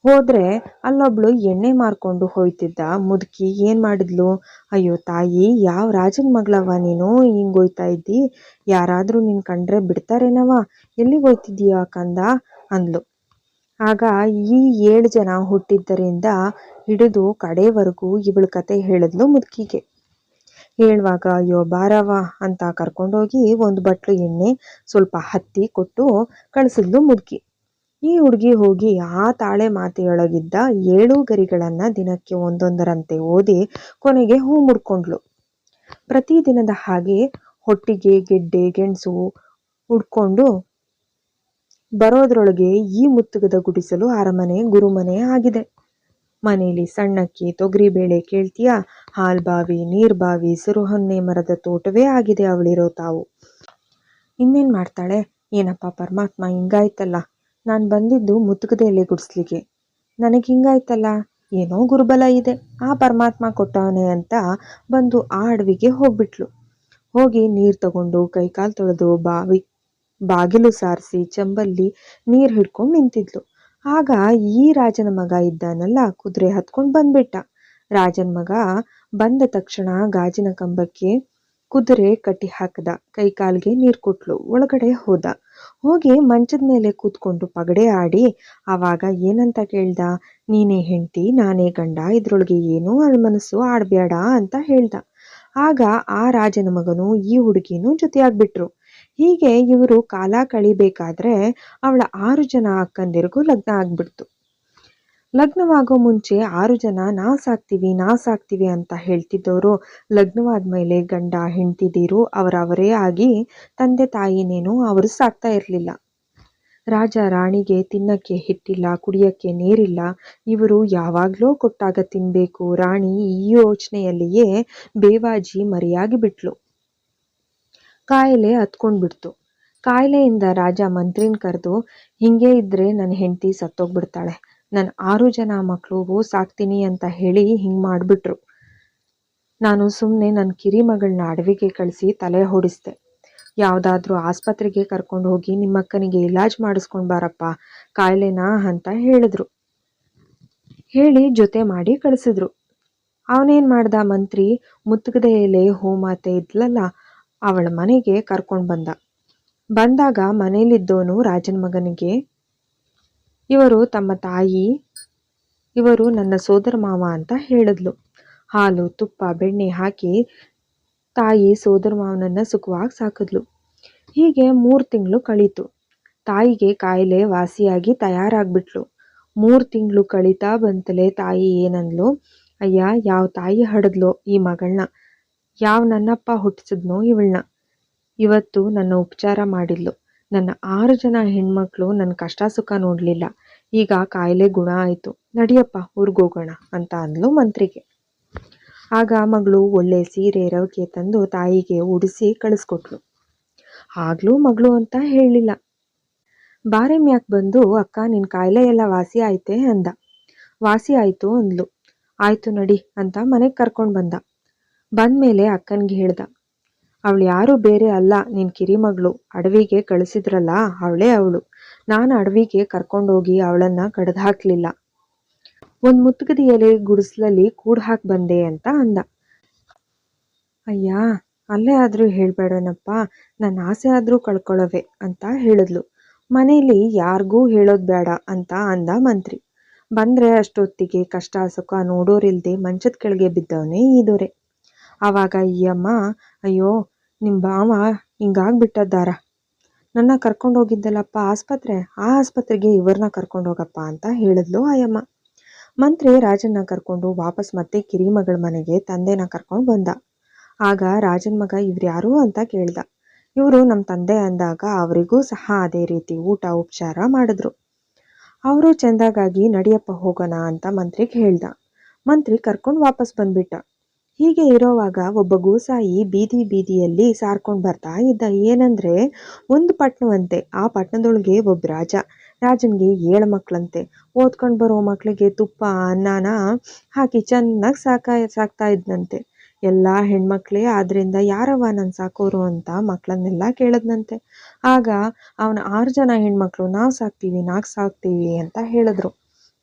ಹೋದ್ರೆ ಅಲ್ಲೊಬ್ಳು ಎಣ್ಣೆ ಮಾರ್ಕೊಂಡು ಹೋಯ್ತಿದ್ದ. ಮುದುಕಿ ಏನ್ ಮಾಡಿದ್ಲು? ಅಯ್ಯೋ ತಾಯಿ, ಯಾವ ರಾಜನ ಮಗಳವ ನೀನು? ಹಿಂಗ್ ಹೋಯ್ತಾ ಇದ್ದಿ? ಯಾರಾದ್ರೂ ನಿನ್ ಕಂಡ್ರೆ ಬಿಡ್ತಾರೇನವ ಎಲ್ಲಿಗೆ ಹೋಯ್ತಿದ್ದೀಯ ಕಂದ? ಅಂದ್ಲು. ಆಗ ಈ ಏಳು ಜನ ಹುಟ್ಟಿದ್ದರಿಂದ ಹಿಡಿದು ಕಡೆವರೆಗೂ ಇವಳ ಕತೆ ಹೇಳಿದ್ಲು ಮುದುಕಿಗೆ. ಹೇಳುವಾಗ, ಅಯ್ಯೋ ಬಾರವ ಅಂತ ಕರ್ಕೊಂಡೋಗಿ ಒಂದು ಬಟ್ಲು ಎಣ್ಣೆ ಸ್ವಲ್ಪ ಹತ್ತಿ ಕೊಟ್ಟು ಕಳಿಸಿದ್ಲು ಮುದುಕಿ. ಈ ಹುಡುಗಿ ಹೋಗಿ ಆ ತಾಳೆ ಮಾತೆಯೊಳಗಿದ್ದ ಏಳು ಗರಿಗಳನ್ನ ದಿನಕ್ಕೆ ಒಂದೊಂದರಂತೆ ಓದಿ ಕೊನೆಗೆ ಹೂ ಮುಡ್ಕೊಂಡ್ಲು ಪ್ರತಿದಿನದ ಹಾಗೆ ಹೊಟ್ಟಿಗೆ, ಗೆಡ್ಡೆ, ಗೆಣಸು ಉಡ್ಕೊಂಡು ಬರೋದ್ರೊಳಗೆ ಈ ಮುತ್ತುಗದ ಗುಡಿಸಲು ಅರಮನೆ, ಗುರುಮನೆ ಆಗಿದೆ. ಮನೆಯಲ್ಲಿ ಸಣ್ಣಕ್ಕಿ ತೊಗರಿಬೇಳೆ ಕೇಳ್ತೀಯಾ? ಹಾಲ್ ಬಾವಿ, ನೀರ್ ಬಾವಿ ಸಿರುಹೊನ್ನೆ ಮರದ ತೋಟವೇ ಆಗಿದೆ ಅವಳಿರೋ ತಾವು. ಇನ್ನೇನ್ ಮಾಡ್ತಾಳೆ? ಏನಪ್ಪ ಪರಮಾತ್ಮ, ಹಿಂಗಾಯ್ತಲ್ಲ. ನಾನು ಬಂದಿದ್ದು ಮುತ್ತುಗದ ಎಲೆ ಗುಡಿಸ್ಲಿಕ್ಕೆ. ನನಗೆ ಹಿಂಗಾಯ್ತಲ್ಲ? ಏನೋ ಗುರುಬಲ ಇದೆ. ಆ ಪರಮಾತ್ಮ ಕೊಟ್ಟವನೆ ಅಂತ ಬಂದು ಆ ಅಡವಿಗೆ ಹೋಗ್ಬಿಟ್ಲು. ಹೋಗಿ ನೀರು ತಗೊಂಡು ಕೈಕಾಲು ತೊಳೆದು ಬಾವಿ, ಬಾಗಿಲು ಸಾರಿಸಿ ಚಂಬಲ್ಲಿ ನೀರು ಹಿಡ್ಕೊಂಡು ನಿಂತಿದ್ಲು. ಆಗ ಈ ರಾಜನ ಮಗ ಇದ್ದಾನಲ್ಲ ಕುದುರೆ ಹತ್ಕೊಂಡು ಬಂದ್ಬಿಟ್ಟ. ರಾಜನ ಮಗ ಬಂದ ತಕ್ಷಣ ಗಾಜಿನ ಕಂಬಕ್ಕೆ ಕುದುರೆ ಕಟ್ಟಿ ಹಾಕದ. ಕೈಕಾಲಿಗೆ ನೀರು ಕೊಟ್ಲು. ಒಳಗಡೆ ಹೋದ. ಹೋಗಿ ಮಂಚದ ಮೇಲೆ ಕೂತ್ಕೊಂಡು ಪಗಡೆ ಆಡಿ ಆವಾಗ ಏನಂತ ಕೇಳ್ದ? ನೀನೇ ಹೆಂಡತಿ, ನಾನೇ ಗಂಡ, ಇದ್ರೊಳಗೆ ಏನೂ ಅಳ್ಮನಸ್ಸು ಆಡಬೇಡ ಅಂತ ಹೇಳ್ದ. ಆಗ ಆ ರಾಜನ ಮಗನು ಈ ಹುಡುಗಿನೂ ಜೊತೆಯಾಗ್ಬಿಟ್ರು. ಹೀಗೆ ಇವರು ಕಾಲ ಕಳಿಬೇಕಾದ್ರೆ ಅವಳ ಆರು ಜನ ಅಕ್ಕಂದಿರಿಗೂ ಲಗ್ನ ಆಗ್ಬಿಡ್ತು. ಲಗ್ನವಾಗೋ ಮುಂಚೆ ಆರು ಜನ ನಾ ಸಾಕ್ತೀವಿ ನಾ ಸಾಕ್ತೀವಿ ಅಂತ ಹೇಳ್ತಿದ್ದವರು. ಲಗ್ನವಾದ್ಮೇಲೆ ಗಂಡ ಹೆಂಡ್ತಿದ್ದೀರು ಅವರವರೇ ಆಗಿ ತಂದೆ ತಾಯಿನೇನು ಅವರು ಸಾಕ್ತಾ ಇರಲಿಲ್ಲ. ರಾಜ ರಾಣಿಗೆ ತಿನ್ನಕ್ಕೆ ಹಿಟ್ಟಿಲ್ಲ, ಕುಡಿಯಕ್ಕೆ ನೀರಿಲ್ಲ. ಇವರು ಯಾವಾಗಲೂ ಕೊಟ್ಟಾಗ ತಿನ್ಬೇಕು. ರಾಣಿ ಈ ಯೋಚನೆಯಲ್ಲಿಯೇ ಬೇವಾಜಿ ಮರೆಯಾಗಿ ಬಿಟ್ಲು. ಕಾಯಿಲೆ ಹತ್ಕೊಂಡ್ಬಿಡ್ತು ಕಾಯಿಲೆಯಿಂದ ರಾಜ ಮಂತ್ರಿನ ಕರೆದು, ಹಿಂಗೆ ಇದ್ರೆ ನನ್ನ ಹೆಂಡತಿ ಸತ್ತೋಗ್ಬಿಡ್ತಾಳೆ. ನನ್ನ ಆರು ಜನ ಮಕ್ಕಳು ಸಾಕ್ತೀನಿ ಅಂತ ಹೇಳಿ ಹಿಂಗೆ ಮಾಡಿಬಿಟ್ರು. ನಾನು ಸುಮ್ಮನೆ ನನ್ನ ಕಿರಿ ಮಗಳನ್ನ ಅಡವಿಗೆ ಕಳಿಸಿ ತಲೆ ಹೊಡಿಸ್ದೆ. ಯಾವುದಾದ್ರೂ ಆಸ್ಪತ್ರೆಗೆ ಕರ್ಕೊಂಡು ಹೋಗಿ ನಿಮ್ಮಕ್ಕನಿಗೆ ಇಲಾಜ್ ಮಾಡಿಸ್ಕೊಂಡು ಬಾರಪ್ಪ, ಕಾಯಿಲೆನಾ ಅಂತ ಹೇಳಿದ್ರು. ಹೇಳಿ ಜೊತೆ ಮಾಡಿ ಕಳಿಸಿದ್ರು. ಅವನೇನು ಮಾಡ್ದ ಮಂತ್ರಿ ಮುತ್ತಗದ ಎಲೆ ಹೋಮಾತೆ ಇದ್ಲಲ್ಲ, ಅವಳ ಮನೆಗೆ ಕರ್ಕೊಂಡು ಬಂದ. ಬಂದಾಗ ಮನೇಲಿದ್ದೋನು ರಾಜನ ಮಗನಿಗೆ ಇವರು ತಮ್ಮ ತಾಯಿ, ಇವರು ನನ್ನ ಸೋದರ ಮಾವ ಅಂತ ಹೇಳಿದ್ಲು. ಹಾಲು, ತುಪ್ಪ, ಬೆಣ್ಣೆ ಹಾಕಿ ತಾಯಿ ಸೋದರ ಮಾವನನ್ನು ಸುಖವಾಗಿ ಸಾಕಿದ್ಲು. ಹೀಗೆ ಮೂರು ತಿಂಗಳು ಕಳೀತು. ತಾಯಿಗೆ ಕಾಯಿಲೆ ವಾಸಿಯಾಗಿ ತಯಾರಾಗ್ಬಿಟ್ಲು. ಮೂರು ತಿಂಗಳು ಕಳೀತಾ ಬಂತಲೇ ತಾಯಿ ಏನಂದ್ಲು, ಅಯ್ಯ, ಯಾವ ತಾಯಿ ಹಡದ್ಲೋ ಈ ಮಗಳನ್ನ ಯಾವ ನನ್ನಪ್ಪ ಹುಟ್ಟಿಸಿದ್ನೋ ಇವಳನ್ನ ಇವತ್ತು ನನ್ನ ಉಪಚಾರ ಮಾಡಿದ್ಲು. ನನ್ನ ಆರು ಜನ ಹೆಣ್ಮಕ್ಳು ನನ್ನ ಕಷ್ಟ ಸುಖ ನೋಡಲಿಲ್ಲ. ಈಗ ಕಾಯಿಲೆ ಗುಣ ಆಯಿತು. ನಡಿಯಪ್ಪ ಹೋಗೋಣ ಅಂತ ಅಂದ್ಲು ಮಂತ್ರಿಗೆ. ಆಗ ಮಗಳು ಒಳ್ಳೆ ಸೀರೆ ರವಿಕೆ ತಂದು ತಾಯಿಗೆ ಉಡಿಸಿ ಕಳಿಸ್ಕೊಟ್ಲು. ಆಗ್ಲೂ ಮಗಳು ಅಂತ ಹೇಳಲಿಲ್ಲ ಬಾರೆಮ್ಯಾಕ್ ಬಂದು, ಅಕ್ಕ ನಿನ್ನ ಕಾಯಿಲೆ ಎಲ್ಲ ವಾಸಿ ಆಯ್ತೆ? ಅಂದ. ವಾಸಿ ಆಯಿತು, ಅಂದ್ಲು. ಆಯಿತು ನಡಿ, ಅಂತ ಮನೆಗೆ ಕರ್ಕೊಂಡು ಬಂದ. ಬಂದಮೇಲೆ ಅಕ್ಕನಿಗೆ ಹೇಳ್ದ. ಅವಳು ಯಾರು ಬೇರೆ ಅಲ್ಲ, ನಿನ್ ಕಿರಿಮಗಳು. ಅಡವಿಗೆ ಕಳಿಸಿದ್ರಲ್ಲ, ಅವಳೇ ಅವಳು. ನಾನು ಅಡವಿಗೆ ಕರ್ಕೊಂಡೋಗಿ ಅವಳನ್ನ ಕಡ್ದು ಹಾಕ್ಲಿಲ್ಲ ಒಂದು ಮುತ್ತುಗದ ಎಲೆ ಗುಡಿಸ್ಲಲ್ಲಿ ಕೂಡ್ ಹಾಕಿ ಬಂದೆ ಅಂತ ಅಂದ. ಅಯ್ಯ, ಅಲ್ಲೇ ಆದ್ರೂ ಹೇಳ್ಬೇಡನಪ್ಪ ನನ್ನ ಆಸೆ ಆದ್ರೂ ಕಳ್ಕೊಳ್ಳವೆ ಅಂತ ಹೇಳಿದ್ಲು. ಮನೇಲಿ ಯಾರಿಗೂ ಹೇಳೋದು ಬೇಡ ಅಂತ ಅಂದ ಮಂತ್ರಿ. ಬಂದ್ರೆ ಅಷ್ಟೊತ್ತಿಗೆ ಕಷ್ಟ ಸುಖ ನೋಡೋರಿಲ್ದೆ ಮಂಚದ ಕೆಳಗೆ ಬಿದ್ದವನೇ ಈ ದೊರೆ. ಆವಾಗ ಈ ಅಮ್ಮ, ಅಯ್ಯೋ ನಿಮ್ಮ ಭಾವ ಹಿಂಗಾಗ್ಬಿಟ್ಟದ್ದಾರ. ನನ್ನ ಕರ್ಕೊಂಡು ಹೋಗಿದ್ದಲ್ಲಪ್ಪ ಆಸ್ಪತ್ರೆ, ಆ ಆಸ್ಪತ್ರೆಗೆ ಇವ್ರನ್ನ ಕರ್ಕೊಂಡು ಹೋಗಪ್ಪ ಅಂತ ಹೇಳಿದ್ಲು ಆಯಮ್ಮ. ಮಂತ್ರಿ ರಾಜನ್ನ ಕರ್ಕೊಂಡು ವಾಪಸ್ ಮತ್ತೆ ಕಿರಿಮಗಳ ಮನೆಗೆ ತಂದೆನ ಕರ್ಕೊಂಡು ಬಂದ. ಆಗ ರಾಜನ ಮಗ ಇವ್ರ್ಯಾರು ಅಂತ ಕೇಳ್ದ. ಇವರು ನಮ್ಮ ತಂದೆ ಅಂದಾಗ ಅವರಿಗೂ ಸಹ ಅದೇ ರೀತಿ ಊಟ, ಉಪಚಾರ ಮಾಡಿದ್ರು. ಅವರು ಚೆಂದಾಗಾಗಿ ನಡಿಯಪ್ಪ ಹೋಗೋಣ ಅಂತ ಮಂತ್ರಿಗೆ ಹೇಳ್ದ ಮಂತ್ರಿ ಕರ್ಕೊಂಡು ವಾಪಸ್ ಬಂದ್ಬಿಟ್ಟ. ಹೀಗೆ ಇರೋವಾಗ ಒಬ್ಬ ಗೋಸಾಯಿ ಬೀದಿ ಬೀದಿಯಲ್ಲಿ ಸಾರ್ಕೊಂಡು ಬರ್ತಾ ಇದ್ದ. ಏನಂದ್ರೆ, ಒಂದು ಪಟ್ಟಣವಂತೆ ಆ ಪಟ್ಟಣದೊಳಗೆ ಒಬ್ಬ ರಾಜ. ರಾಜನಿಗೆ ಏಳು ಮಕ್ಕಳಂತೆ ಓದ್ಕೊಂಡು ಬರೋ ಮಕ್ಕಳಿಗೆ ತುಪ್ಪ, ಅನ್ನನ ಹಾಕಿ ಚೆನ್ನಾಗಿ ಸಾಕ, ಸಾಕ್ತಾ ಇದ್ನಂತೆ. ಎಲ್ಲ ಹೆಣ್ಮಕ್ಳೇ ಆದ್ರಿಂದ ಯಾರವ್ವ ನಾನು ಸಾಕೋರು ಅಂತ ಮಕ್ಕಳನ್ನೆಲ್ಲ ಕೇಳದ್ನಂತೆ. ಆಗ, ಅವನ ಆರು ಜನ ಹೆಣ್ಮಕ್ಳು, ನಾವು ಸಾಕ್ತೀವಿ, ನಾಕ್ ಸಾಕ್ತೀವಿ ಅಂತ ಹೇಳಿದ್ರು.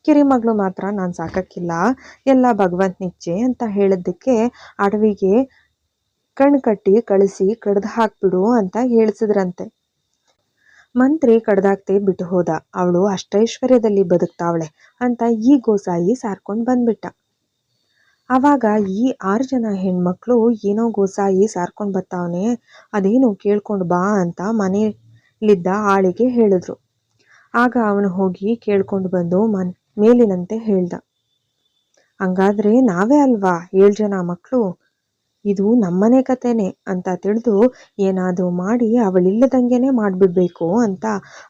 ಕಿರಿಮಗಳು ಮಾತ್ರ ನಾನು ಸಾಕಕ್ಕಿಲ್ಲ. ಎಲ್ಲ ಭಗವಂತನಿಚ್ಛೆ ಅಂತ ಹೇಳಿದ್ದಕ್ಕೆ ಅಡವಿಗೆ ಕಣ್ ಕಟ್ಟಿ ಕಳಿಸಿ ಕಡ್ದು ಹಾಕ್ಬಿಡು ಅಂತ ಹೇಳಿಸಿದ್ರಂತೆ. ಮಂತ್ರಿ ಕಡ್ದಾಕ್ತೆ ಬಿಟ್ಟು ಹೋದ. ಅವಳು ಅಷ್ಟೈಶ್ವರ್ಯದಲ್ಲಿ ಬದುಕ್ತಾವಳೆ ಅಂತ ಈ ಗೋಸಾಯಿ ಸಾರ್ಕೊಂಡು ಬಂದ್ಬಿಟ್ಟ. ಆವಾಗ ಈ ಆರು ಜನ ಹೆಣ್ಮಕ್ಳು ಏನೋ ಗೋಸಾಯಿ ಸಾರ್ಕೊಂಡು ಬರ್ತಾವನೆ ಅದೇನು ಕೇಳ್ಕೊಂಡು ಬಾ ಅಂತ ಮನೆಯಲ್ಲಿದ್ದ ಆಳಿಗೆ ಹೇಳಿದ್ರು. ಆಗ ಅವನು ಹೋಗಿ ಕೇಳ್ಕೊಂಡು ಬಂದು ಮನ್ ಮೇಲಿನಂತೆ ಹೇಳ್ದ. ಹಂಗಾದ್ರೆ ನಾವೇ ಅಲ್ವಾ? ಏಳು ಜನ ಮಕ್ಕಳು ಇದು ನಮ್ಮನೆ ಕತೆನೆ ಅಂತ ತಿಳಿದು ಏನಾದರೂ ಮಾಡಿ ಅವಳಿಲ್ಲದಂಗೆನೆ ಮಾಡಿಬಿಡ್ಬೇಕು ಅಂತ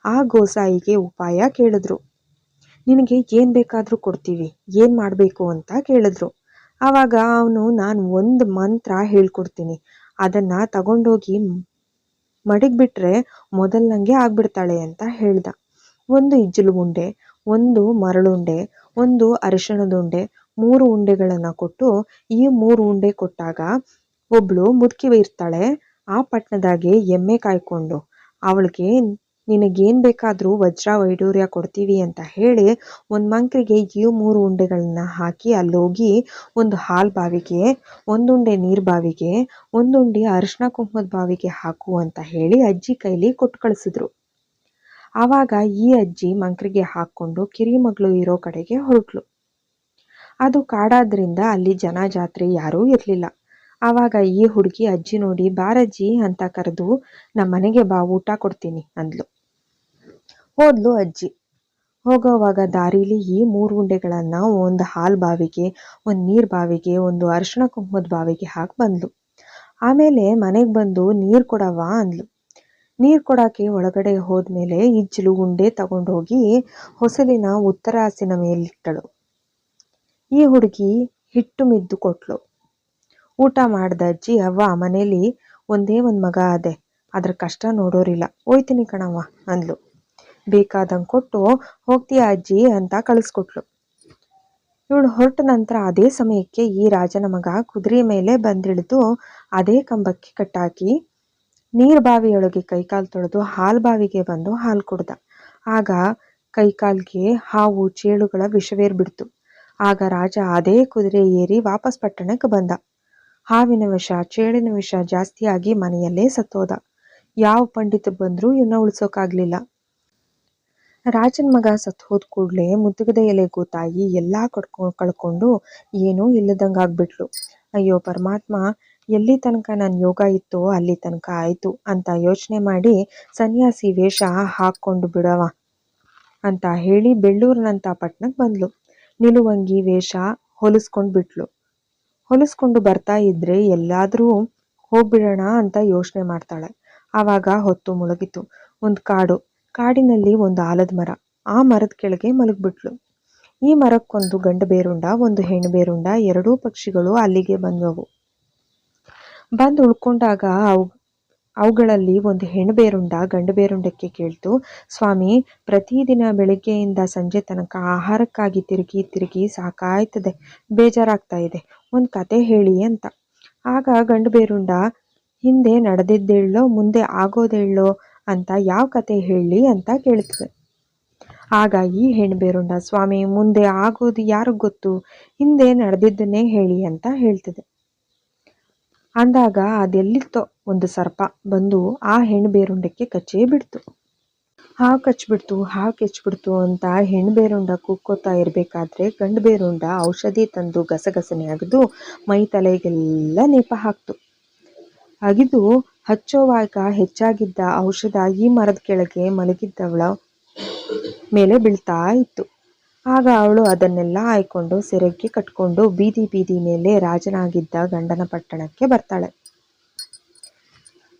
ಆ ಗೋಸಾಯಿಗೆ ಉಪಾಯ ಕೇಳಿದ್ರು. ನಿನಗೆ ಏನು ಬೇಕಾದರೂ ಕೊಡ್ತೀವಿ. ಏನು ಮಾಡಬೇಕು ಅಂತ ಕೇಳಿದ್ರು. ಆವಾಗ ಅವನು, ನಾನು ಒಂದು ಮಂತ್ರ ಹೇಳ್ಕೊಡ್ತೀನಿ. ಅದನ್ನು ತಗೊಂಡೋಗಿ ಮಡಗ್ಬಿಟ್ರೆ ಮೊದಲಂಗೆ ಆಗ್ಬಿಡ್ತಾಳೆ ಅಂತ ಹೇಳ್ದ. ಒಂದು ಇಜ್ಜಲು ಉಂಡೆ ಒಂದು ಮರಳುಂಡೆ ಒಂದು ಅರಿಶಿಣದುಂಡೆ ಮೂರು ಉಂಡೆಗಳನ್ನು ಕೊಟ್ಟು ಈ ಮೂರು ಉಂಡೆ ಕೊಟ್ಟಾಗ ಒಬ್ಳು ಮುದುಕಿ ಇರ್ತಾಳೆ. ಆ ಪಟ್ಟಣದಾಗೆ ಎಮ್ಮೆ ಕಾಯ್ಕೊಂಡು ಅವಳಿಗೆ, ನಿನಗೇನು ಬೇಕಾದರೂ ವಜ್ರ ವೈಡೂರ್ಯ ಕೊಡ್ತೀವಿ ಅಂತ ಹೇಳಿ ಒಂದು ಮಂಕ್ರಿಗೆ ಈ ಮೂರು ಉಂಡೆಗಳನ್ನ ಹಾಕಿ ಅಲ್ಲೋಗಿ ಒಂದು ಹಾಲು ಬಾವಿಗೆ ಒಂದುಂಡೆ ನೀರ್ ಬಾವಿಗೆ ಒಂದುಂಡೆ ಅರಿಶಿನ ಕುಂಕುಮದ ಬಾವಿಗೆ ಹಾಕು ಅಂತ ಹೇಳಿ ಅಜ್ಜಿ ಕೈಲಿ ಕೊಟ್ಟು ಕಳಿಸಿದ್ರು. ಆವಾಗ ಈ ಅಜ್ಜಿ ಮಂಕ್ರಿಗೆ ಹಾಕೊಂಡು ಕಿರಿಮಗಳು ಇರೋ ಕಡೆಗೆ ಹೊರಟ್ಲು. ಅದು ಕಾಡಾದ್ರಿಂದ ಅಲ್ಲಿ ಜನ ಜಾತ್ರೆ ಯಾರೂ ಇರಲಿಲ್ಲ. ಆವಾಗ ಈ ಹುಡುಗಿ ಅಜ್ಜಿ ನೋಡಿ, ಬಾರಜ್ಜಿ ಅಂತ ಕರೆದು ನಮ್ಮ ಮನೆಗೆ ಬಾ, ಊಟ ಕೊಡ್ತೀನಿ ಅಂದ್ಲು. ಹೋದ್ಲು ಅಜ್ಜಿ. ಹೋಗೋವಾಗ ದಾರಿಲಿ ಈ ಮೂರು ಉಂಡೆಗಳನ್ನ ಒಂದು ಹಾಲು ಬಾವಿಗೆ, ಒಂದು ನೀರ್ ಬಾವಿಗೆ, ಒಂದು ಅರಿಶಿಣ ಕುಂಕುಮದ ಬಾವಿಗೆ ಹಾಕಿ ಬಂದ್ಲು. ಆಮೇಲೆ ಮನೆಗೆ ಬಂದು ನೀರು ಕೊಡವಾ ಅಂದ್ಲು. ನೀರ್ ಕೊಡಾಕೆ ಒಳಗಡೆ ಹೋದ್ಮೇಲೆ ಇಜ್ಜಲು ಉಂಡೆ ತಗೊಂಡೋಗಿ ಹೊಸಲಿನ ಉತ್ತರಾಸಿನ ಮೇಲಿಟ್ಟಳು. ಈ ಹುಡುಗಿ ಹಿಟ್ಟು ಮಿದ್ದು ಕೊಟ್ಲು. ಊಟ ಮಾಡ್ದ ಅಜ್ಜಿ, ಅವ್ವ, ಮನೇಲಿ ಒಂದೇ ಒಂದು ಮಗ ಅದೆ ಅದ್ರ ಕಷ್ಟ ನೋಡೋರಿಲ್ಲ. ಹೋಯ್ತೀನಿ ಕಣವ್ವ, ಅಂದ್ಲು. ಬೇಕಾದಂಗೆ ಕೊಟ್ಟು, ಹೋಗ್ತೀಯ ಅಜ್ಜಿ? ಅಂತ ಕಳಿಸ್ಕೊಟ್ಲು. ಇವಳು ಹೊರಟ ನಂತರ ಅದೇ ಸಮಯಕ್ಕೆ ಈ ರಾಜನ ಮಗ ಕುದುರೆ ಮೇಲೆ ಬಂದಿಳಿದು ಅದೇ ಕಂಬಕ್ಕೆ ಕಟ್ಟಾಕಿ ನೀರ್ ಬಾವಿಯೊಳಗೆ ಕೈಕಾಲು ತೊಳೆದು ಹಾಲ್ ಬಾವಿಗೆ ಬಂದು ಹಾಲು ಕುಡ್ದ. ಆಗ ಕೈಕಾಲ್ಗೆ ಹಾವು ಚೇಳುಗಳ ವಿಷವೇರ್ಬಿಡ್ತು ಆಗ ರಾಜ ಅದೇ ಕುದುರೆ ಏರಿ ವಾಪಸ್ ಪಟ್ಟಣಕ್ಕೆ ಬಂದ. ಹಾವಿನ ವಿಷ, ಚೇಳಿನ ವಿಷ ಜಾಸ್ತಿಯಾಗಿ ಮನೆಯಲ್ಲೇ ಸತ್ತೋದ. ಯಾವ ಪಂಡಿತ ಬಂದರೂ ಇವನ್ನ ಉಳಿಸೋಕಾಗ್ಲಿಲ್ಲ. ರಾಜನ್ ಮಗ ಸತ್ ಹೋದ್ ಕೂಡ್ಲೆ ಮುದ್ದುಗದ ಎಲೆ ಗೊತ್ತಾಗಿ ಎಲ್ಲಾ ಕಡ್ಕೊ, ಕಳ್ಕೊಂಡು ಏನೂ ಇಲ್ಲದಂಗಾಗ್ಬಿಟ್ಲು. ಅಯ್ಯೋ ಪರಮಾತ್ಮ ಎಲ್ಲಿ ತನಕ ನನ್ನ ಯೋಗ ಇತ್ತು ಅಲ್ಲಿ ತನಕ ಆಯಿತು ಅಂತ ಯೋಚನೆ ಮಾಡಿ ಸನ್ಯಾಸಿ ವೇಷ ಹಾಕ್ಕೊಂಡು ಬಿಡವ ಅಂತ ಹೇಳಿ ಬೆಳ್ಳೂರಿನಂಥ ಪಟ್ಟಣಕ್ಕೆ ಬಂದ್ಲು. ನಿಲುವಂಗಿ ವೇಷ ಹೊಲಿಸ್ಕೊಂಡು ಬಿಟ್ಲು. ಹೊಲಿಸ್ಕೊಂಡು ಬರ್ತಾ ಇದ್ರೆ ಎಲ್ಲಾದರೂ ಹೋಗ್ಬಿಡೋಣ ಅಂತ ಯೋಚನೆ ಮಾಡ್ತಾಳೆ. ಆವಾಗ ಹೊತ್ತು ಮುಳುಗಿತು. ಒಂದು ಕಾಡು, ಕಾಡಿನಲ್ಲಿ ಒಂದು ಆಲದ ಮರ. ಆ ಮರದ ಕೆಳಗೆ ಮಲಗಿಬಿಟ್ಲು. ಈ ಮರಕ್ಕೊಂದು ಗಂಡು ಬೇರುಂಡ, ಒಂದು ಹೆಣ್ಣು ಬೇರುಂಡ, ಎರಡೂ ಪಕ್ಷಿಗಳು ಅಲ್ಲಿಗೆ ಬಂದವು. ಬಂದು ಉಳ್ಕೊಂಡಾಗ ಅವು ಅವುಗಳಲ್ಲಿ ಒಂದು ಹೆಣ್ಣು ಬೇರುಂಡ ಗಂಡು ಬೇರುಂಡಕ್ಕೆ ಕೇಳ್ತು, ಸ್ವಾಮಿ, ಪ್ರತಿದಿನ ಬೆಳಿಗ್ಗೆಯಿಂದ ಸಂಜೆ ತನಕ ಆಹಾರಕ್ಕಾಗಿ ತಿರುಗಿ ತಿರುಗಿ ಸಾಕಾಯ್ತದೆ, ಬೇಜಾರಾಗ್ತಾ ಇದೆ, ಒಂದು ಕತೆ ಹೇಳಿ ಅಂತ. ಆಗ ಗಂಡು ಬೇರುಂಡ ಹಿಂದೆ ನಡೆದಿದ್ದೇಳೋ, ಮುಂದೆ ಆಗೋದೇಳೋ ಅಂತ ಯಾವ ಕತೆ ಹೇಳಿ ಅಂತ ಕೇಳ್ತದೆ. ಆಗ ಈ ಹೆಣ್ಣು ಬೇರುಂಡ ಸ್ವಾಮಿ, ಮುಂದೆ ಆಗೋದು ಯಾರಿಗೊತ್ತು ಗೊತ್ತು? ಹಿಂದೆ ನಡೆದಿದ್ದನ್ನೇ ಹೇಳಿ ಅಂತ ಹೇಳ್ತದೆ. ಅಂದಾಗ ಅದೆಲ್ಲಿತ್ತೋ ಒಂದು ಸರ್ಪ ಬಂದು ಆ ಹೆಣ್ಣು ಬೇರುಂಡಕ್ಕೆ ಕಚ್ಚೇ ಬಿಡ್ತು. ಹಾವು ಕಚ್ಚಿಬಿಡ್ತು ಹಾವು ಕೆಚ್ಬಿಡ್ತು ಅಂತ ಹೆಣ್ಣು ಬೇರುಂಡ ಕೂಕ್ಕೋತಾ ಇರಬೇಕಾದ್ರೆ ಗಂಡು ಬೇರುಂಡ ಔಷಧಿ ತಂದು ಗಸಗಸನೆ ಅಗದು ಮೈ ತಲೆಗೆಲ್ಲ ನೆಪ ಹಾಕ್ತು. ಅಗಿದು ಹಚ್ಚೋವಾಗ ಹೆಚ್ಚಾಗಿದ್ದ ಔಷಧ ಈ ಮರದ ಕೆಳಗೆ ಮಲಗಿದ್ದವಳ ಮೇಲೆ ಬೀಳ್ತಾ ಇತ್ತು. ಆಗ ಅವಳು ಅದನ್ನೆಲ್ಲ ಆಯ್ಕೊಂಡು ಸೆರೆಗೆ ಕಟ್ಕೊಂಡು ಬೀದಿ ಬೀದಿ ಮೇಲೆ ರಾಜನಾಗಿದ್ದ ಗಂಡನ ಪಟ್ಟಣಕ್ಕೆ ಬರ್ತಾಳೆ.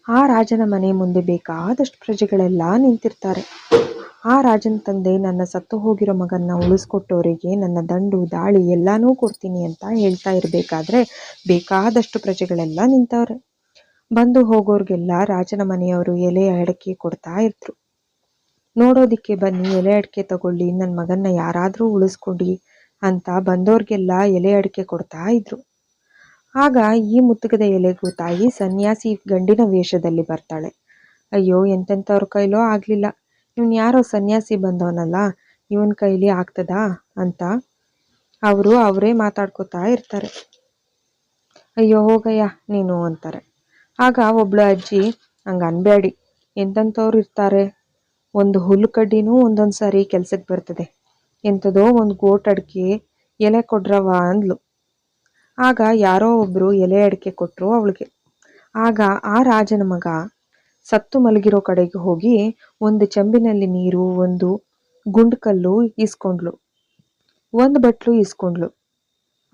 ಆ ರಾಜನ ಮನೆ ಮುಂದೆ ಬೇಕಾದಷ್ಟು ಪ್ರಜೆಗಳೆಲ್ಲ ನಿಂತಿರ್ತಾರೆ. ಆ ರಾಜನ ತಂದೆ ನನ್ನ ಸತ್ತು ಹೋಗಿರೋ ಮಗನ್ನ ಉಳಿಸ್ಕೊಟ್ಟವರಿಗೆ ನನ್ನ ದಂಡು, ದಾಳಿ ಎಲ್ಲಾನೂ ಕೊಡ್ತೀನಿ ಅಂತ ಹೇಳ್ತಾ ಇರಬೇಕಾದ್ರೆ ಬೇಕಾದಷ್ಟು ಪ್ರಜೆಗಳೆಲ್ಲ ನಿಂತವ್ರೆ. ಬಂದು ಹೋಗೋರಿಗೆಲ್ಲ ರಾಜನ ಮನೆಯವರು ಎಲೆ ಅಡಕೆ ಕೊಡ್ತಾ ಇದ್ರು. ನೋಡೋದಿಕ್ಕೆ ಬನ್ನಿ, ಎಲೆ ಅಡಿಕೆ ತಗೊಳ್ಳಿ ನನ್ನ ಮಗನ್ನ ಯಾರಾದರೂ ಉಳಿಸ್ಕೊಡಿ ಅಂತ ಬಂದೋರ್ಗೆಲ್ಲ ಎಲೆ ಅಡಿಕೆ ಕೊಡ್ತಾ ಇದ್ರು. ಆಗ ಈ ಮುತ್ತುಗದ ಎಲೆಗೂ ತಾಯಿ ಸನ್ಯಾಸಿ ಗಂಡಿನ ವೇಷದಲ್ಲಿ ಬರ್ತಾಳೆ. ಅಯ್ಯೋ, ಎಂತೆಂಥವ್ರ ಕೈಲೋ ಆಗಲಿಲ್ಲ. ಇವನ್ ಯಾರೋ ಸನ್ಯಾಸಿ ಬಂದವನಲ್ಲ, ಇವನ್ ಕೈಲಿ ಆಗ್ತದಾ ಅಂತ ಅವರು ಅವರೇ ಮಾತಾಡ್ಕೋತಾ ಇರ್ತಾರೆ. ಅಯ್ಯೋ, ಹೋಗಯ್ಯ, ನೀನು ಅಂತಾರೆ. ಆಗ ಒಬ್ಳು ಅಜ್ಜಿ ಹಂಗೆ ಅನ್ಬೇಡಿ ಎಂತೆಂಥವ್ರು ಇರ್ತಾರೆ? ಒಂದು ಹುಲ್ಲು ಕಡ್ಡಿನೂ ಒಂದೊಂದು ಸಾರಿ ಕೆಲ್ಸಕ್ಕೆ ಬರ್ತದೆ. ಎಂಥದೋ ಒಂದು ಗೋಟ್ ಅಡಿಕೆ ಎಲೆ ಕೊಡ್ರವ ಅಂದ್ಲು. ಆಗ ಯಾರೋ ಒಬ್ಬರು ಎಲೆ ಅಡಿಕೆ ಕೊಟ್ಟರು ಅವಳಿಗೆ. ಆಗ ಆ ರಾಜನ ಮಗ ಸತ್ತು ಮಲಗಿರೋ ಕಡೆಗೆ ಹೋಗಿ ಒಂದು ಚಂಬಿನಲ್ಲಿ ನೀರು, ಒಂದು ಗುಂಡ್ಕಲ್ಲು ಇಸ್ಕೊಂಡ್ಲು ಒಂದು ಬಟ್ಲು ಇಸ್ಕೊಂಡ್ಲು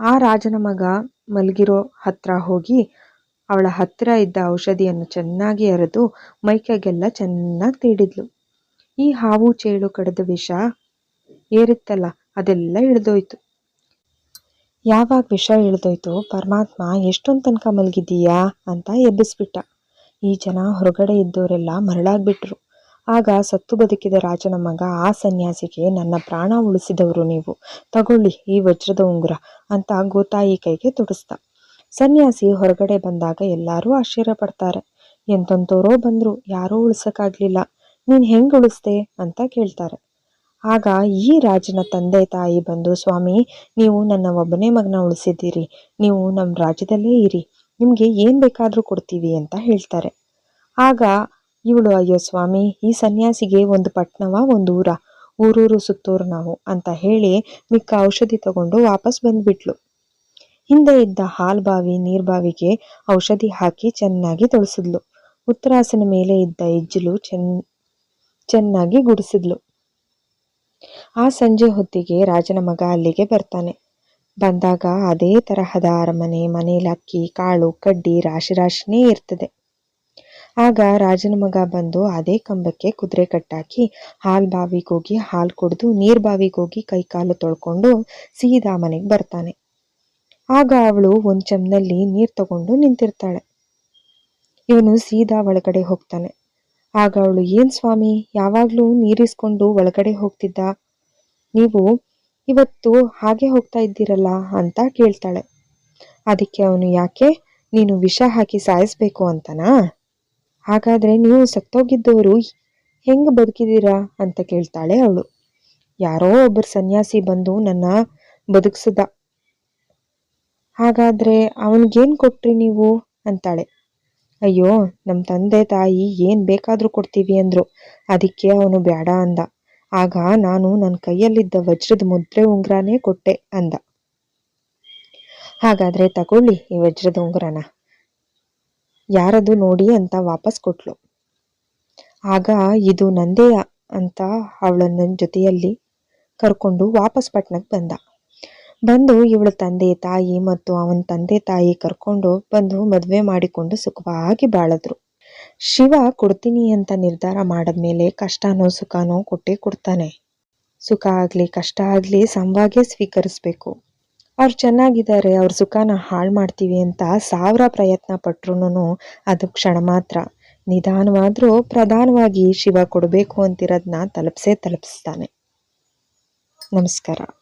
ಆ ರಾಜನ ಮಗ ಮಲಗಿರೋ ಹತ್ರ ಹೋಗಿ ಅವಳ ಹತ್ತಿರ ಇದ್ದ ಔಷಧಿಯನ್ನು ಚೆನ್ನಾಗಿ ಅರೆದು ಮೈಕೈಗೆಲ್ಲ ಚೆನ್ನಾಗಿ ತೀಡಿದ್ಲು. ಈ ಹಾವು ಚೇಳು ಕಡಿದ ವಿಷ ಏರಿತ್ತಲ್ಲ, ಅದೆಲ್ಲ ಇಳಿದೋಯ್ತು. ಯಾವಾಗ ವಿಷ ಇಳಿದೋಯ್ತು? ಪರಮಾತ್ಮ, ಎಷ್ಟೊಂದು ತನಕ ಮಲಗಿದ್ದೀಯಾ? ಅಂತ ಎಬ್ಬಿಸ್ಬಿಟ್ಟ. ಈ ಜನ ಹೊರಗಡೆ ಇದ್ದವರೆಲ್ಲ ಮರಳಾಗ್ಬಿಟ್ರು. ಆಗ ಸತ್ತು ಬದುಕಿದ ರಾಜನ ಮಗ, ಆ ಸನ್ಯಾಸಿಗೆ, ನನ್ನ ಪ್ರಾಣ ಉಳಿಸಿದವರು ನೀವು. ತಗೊಳ್ಳಿ ಈ ವಜ್ರದ ಉಂಗುರ ಅಂತ ಗೋತಾಯಿ ಕೈಗೆ ತೊಡಸ್ದ. ಸನ್ಯಾಸಿ ಹೊರಗಡೆ ಬಂದಾಗ ಎಲ್ಲರೂ ಆಶ್ಚರ್ಯ ಪಡ್ತಾರೆ ಎಂತಂತೋರೋ ಬಂದ್ರು, ಯಾರೂ ಉಳ್ಸಕ್ಕಾಗ್ಲಿಲ್ಲ. ನೀನ್ ಹೆಂಗೆ ಉಳಿಸ್ದೆ ಅಂತ ಕೇಳ್ತಾರೆ. ಆಗ ಈ ರಾಜನ ತಂದೆ ತಾಯಿ ಬಂದು, ಸ್ವಾಮಿ, ನೀವು ನನ್ನ ಒಬ್ಬನೇ ಮಗನ ಉಳಿಸಿದ್ದೀರಿ. ನೀವು ನಮ್ಮ ರಾಜ್ಯದಲ್ಲೇ ಇರಿ. ನಿಮಗೆ ಏನ್ ಬೇಕಾದರೂ ಕೊಡ್ತೀವಿ ಅಂತ ಹೇಳ್ತಾರೆ. ಆಗ ಇವಳು ಅಯ್ಯೋ ಸ್ವಾಮಿ, ಈ ಸನ್ಯಾಸಿಗೆ ಒಂದು ಪಟ್ಟಣವ, ಒಂದು ಊರ. ಊರೂರು ಸುತ್ತೂರು ನಾವು ಅಂತ ಹೇಳಿ ಮಿಕ್ಕ ಔಷಧಿ ತಗೊಂಡು ವಾಪಸ್ ಬಂದ್ಬಿಟ್ಲು. ಹಿಂದೆ ಇದ್ದ ಹಾಲ್ ಬಾವಿ ನೀರ್ಬಾವಿಗೆ ಔಷಧಿ ಹಾಕಿ ಚೆನ್ನಾಗಿ ತೊಳಸಿದ್ಲು. ಉತ್ತರಾಸನ ಮೇಲೆ ಇದ್ದ ಇಜ್ಜಲು ಚೆನ್ ಚೆನ್ನಾಗಿ ಗುಡಿಸಿದ್ಲು. ಆ ಸಂಜೆ ಹೊತ್ತಿಗೆ ರಾಜನ ಮಗ ಅಲ್ಲಿಗೆ ಬರ್ತಾನೆ. ಬಂದಾಗ ಅದೇ ತರಹದ ಅರಮನೆ ಮನೇಲಿ ಅಕ್ಕಿ ಕಾಳು, ಕಡ್ಡಿ, ರಾಶಿ ರಾಶಿನೇ ಇರ್ತದೆ. ಆಗ ರಾಜನ ಮಗ ಬಂದು ಅದೇ ಕಂಬಕ್ಕೆ ಕುದುರೆ ಕಟ್ಟಾಕಿ ಹಾಲ್ ಬಾವಿಗೆ ಹೋಗಿ ಹಾಲು ಕುಡಿದು ನೀರ್ ಬಾವಿಗೆ ಹೋಗಿ ಕೈ ಕಾಲು ತೊಳ್ಕೊಂಡು ಸೀದಾ ಮನೆಗೆ ಬರ್ತಾನೆ. ಆಗ ಅವಳು ಒಂದ್ ಚಮ್ನಲ್ಲಿ ನೀರ್ ತಗೊಂಡು ನಿಂತಿರ್ತಾಳೆ. ಇವನು ಸೀದಾ ಒಳಗಡೆ ಹೋಗ್ತಾನೆ. ಆಗ ಅವಳು, ಏನ್ ಸ್ವಾಮಿ, ಯಾವಾಗಲೂ ನೀರಿಸ್ಕೊಂಡು ಒಳಗಡೆ ಹೋಗ್ತಿದ್ದ? ನೀವು ಇವತ್ತು ಹಾಗೆ ಹೋಗ್ತಾ ಇದ್ದೀರಲ್ಲ ಅಂತ ಕೇಳ್ತಾಳೆ. ಅದಕ್ಕೆ ಅವನು, ಯಾಕೆ? ನೀನು ವಿಷ ಹಾಕಿ ಸಾಯಿಸ್ಬೇಕು ಅಂತನಾ? ಹಾಗಾದ್ರೆ ನೀವು ಸತ್ತೋಗಿದ್ದವರು ಹೆಂಗ್ ಬದುಕಿದೀರಾ ಅಂತ ಕೇಳ್ತಾಳೆ ಅವಳು. ಯಾರೋ ಒಬ್ಬರು ಸನ್ಯಾಸಿ ಬಂದು ನನ್ನ ಬದುಕಿಸ್ದ. ಹಾಗಾದ್ರೆ ಅವನಿಗೇನ್ ಕೊಟ್ರಿ ನೀವು? ಅಂತಾಳೆ. ಅಯ್ಯೋ ನಮ್ಮ ತಂದೆ ತಾಯಿ ಏನ್ ಬೇಕಾದ್ರೂ ಕೊಡ್ತೀವಿ ಅಂದ್ರು. ಅದಕ್ಕೆ ಅವನು ಬೇಡ ಅಂದ. ಆಗ ನಾನು ನನ್ನ ಕೈಯಲ್ಲಿದ್ದ ವಜ್ರದ ಮುದ್ರೆ ಉಂಗುರನೇ ಕೊಟ್ಟೆ ಅಂದ. ಹಾಗಾದ್ರೆ ತಗೊಳ್ಳಿ ಈ ವಜ್ರದ ಉಂಗುರನ. ಯಾರದು ನೋಡಿ ಅಂತ ವಾಪಸ್ ಕೊಟ್ಲು. ಆಗ ಇದು ನಂದೆಯ ಅಂತ ಅವಳನ್ನ ಜೊತೆಯಲ್ಲಿ ಕರ್ಕೊಂಡು ವಾಪಸ್ ಪಟ್ಟಣಕ್ಕೆ ಬಂದ. ಬಂದು ಇವಳ ತಂದೆ, ತಾಯಿ ಮತ್ತು ಅವನ ತಂದೆ, ತಾಯಿ ಕರ್ಕೊಂಡು ಬಂದು ಮದುವೆ ಮಾಡಿಕೊಂಡು ಸುಖವಾಗಿ ಬಾಳದ್ರು. ಶಿವ ಕೊಡ್ತೀನಿ ಅಂತ ನಿರ್ಧಾರ ಮಾಡಿದ್ಮೇಲೆ ಕಷ್ಟನೋ ಸುಖನೋ ಕೊಟ್ಟೇ ಕೊಡ್ತಾನೆ. ಸುಖ ಆಗಲಿ, ಕಷ್ಟ ಆಗಲಿ ಸಂವಾಗೆ ಸ್ವೀಕರಿಸ್ಬೇಕು. ಅವ್ರು ಚೆನ್ನಾಗಿದ್ದಾರೆ, ಅವ್ರ ಸುಖನ ಹಾಳು ಮಾಡ್ತೀವಿ ಅಂತ ಸಾವಿರ ಪ್ರಯತ್ನ ಪಟ್ರು ಅದು ಕ್ಷಣ ಮಾತ್ರ. ನಿಧಾನವಾದರೂ ಪ್ರಧಾನವಾಗಿ ಶಿವ ಕೊಡಬೇಕು ಅಂತಿರೋದನ್ನ ತಲುಪ್ಸೇ ತಲುಪಿಸ್ತಾನೆ. ನಮಸ್ಕಾರ.